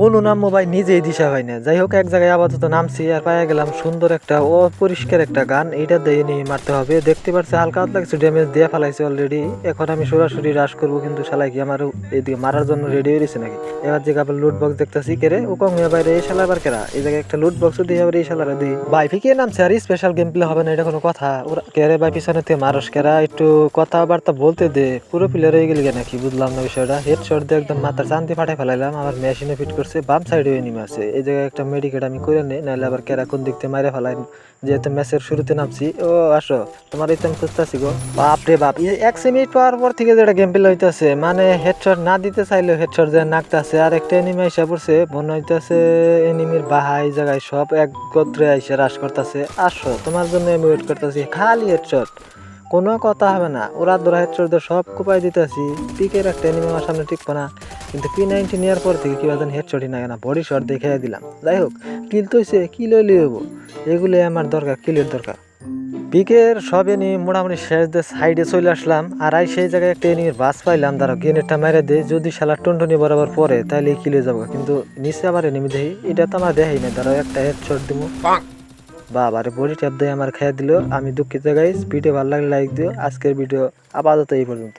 কোন নাম ভাই নিজেই দিশা হয় না। যাই হোক, এক জায়গায় আপাতত নামছি আর পাইয়া গেলাম সুন্দর একটা অপরিষ্কার একটা গান। এইটা দিয়ে নিয়ে মারতে হবে। দেখতে পাচ্ছি হালকা হালকা কিছু ড্যামেজ দিয়ে ফেলাইছে অলরেডি এখন আমি সরাসরি রাশ করব, কিন্তু শালাই কি আমার এদিকে মারার জন্য রেডি হয়ে গেছে নাকি? এবার যে আবার লুট বক্স দেখতেছি কেরে ও কম বাইরে, এই শালা আবার কেরা এই জায়গায় একটা লুট বক্স দিয়ে আবার এই শালারা দিই। ভাই ফিকে নামছে? আর স্পেশাল গেম প্লে হবে না, এটা কোনো কথা। ওরা কেরে ভাই, পিছনে তে মানুষ কেরা একটু কথাবার্তা বলতে দে। পুরো প্লেয়ার হয়ে গেলি নাকি? বুঝলাম না বিষয়টা। হেড শট দিয়ে একদম মাথার চান্দি ফাটাই ফেলাইলাম। আমার মেশিনে ফিট করছে। বাম সাইডে এনিমি আছে। এই জায়গায় একটা মেডিকেট আমি করে নেই, নাহলে আবার কেরা কোন দিক থেকে মারে ফেলাই যেহেতু ম্যাচের শুরুতে নামছি, ও আসো, তোমার আমি খুঁজতেছি গো। বাপ রে বাপ এক মিনিট পাওয়ার পর থেকে যেটা গেম প্লে হইতেছে মানে হেডশট না দিতে চাইলেও হেডশট যে নাকতেছে আর একটা এনিমি আইসা পড়ছে, মনে হইতেছে এনিমির বাহা এই জায়গায় সব এক গত্রে আইসা রাস করতেছে। আসো, তোমার জন্য আমি ওয়েট করতেছি, খালি হেডশট কোনো কথা হবে না, ওরা ধরা হেডশট সব কুপাই দিতেছি। পিকের একটা এনিমি আমার সামনে টিকবো না। কিন্তু পি নাইনটি নেওয়ার পর থেকে কি বাজান হেডশটই না কেনা বডি শট দেখে দিলাম। যাই হোক কিল তো হইছে কি লইলে হব এগুলোই আমার দরকার কিলের দরকার। পিকের সব এনি মোটামুটি শেষ দিয়ে সাইডে চলে আসলাম আর আই সেই জায়গায় একটা এনিমির বাস পাইলাম দাঁড়াও গ্রেনেডটা মেরে দে যদি শালা টুনটুনি বরাবর পরে তাহলে কিলে যাব। কিন্তু নিচে আবার এনিমি দেখি এটা তো আমার দেখাই না দাঁড়াও একটা হেডশট দিব বাবা রে বডি ট্যাপ দিয়ে আমার খেয়ে দিল আমি দুঃখিত গাইস ভিডিও ভালো লাগলে লাইক দিও আজকের ভিডিও আপাতত এই পর্যন্ত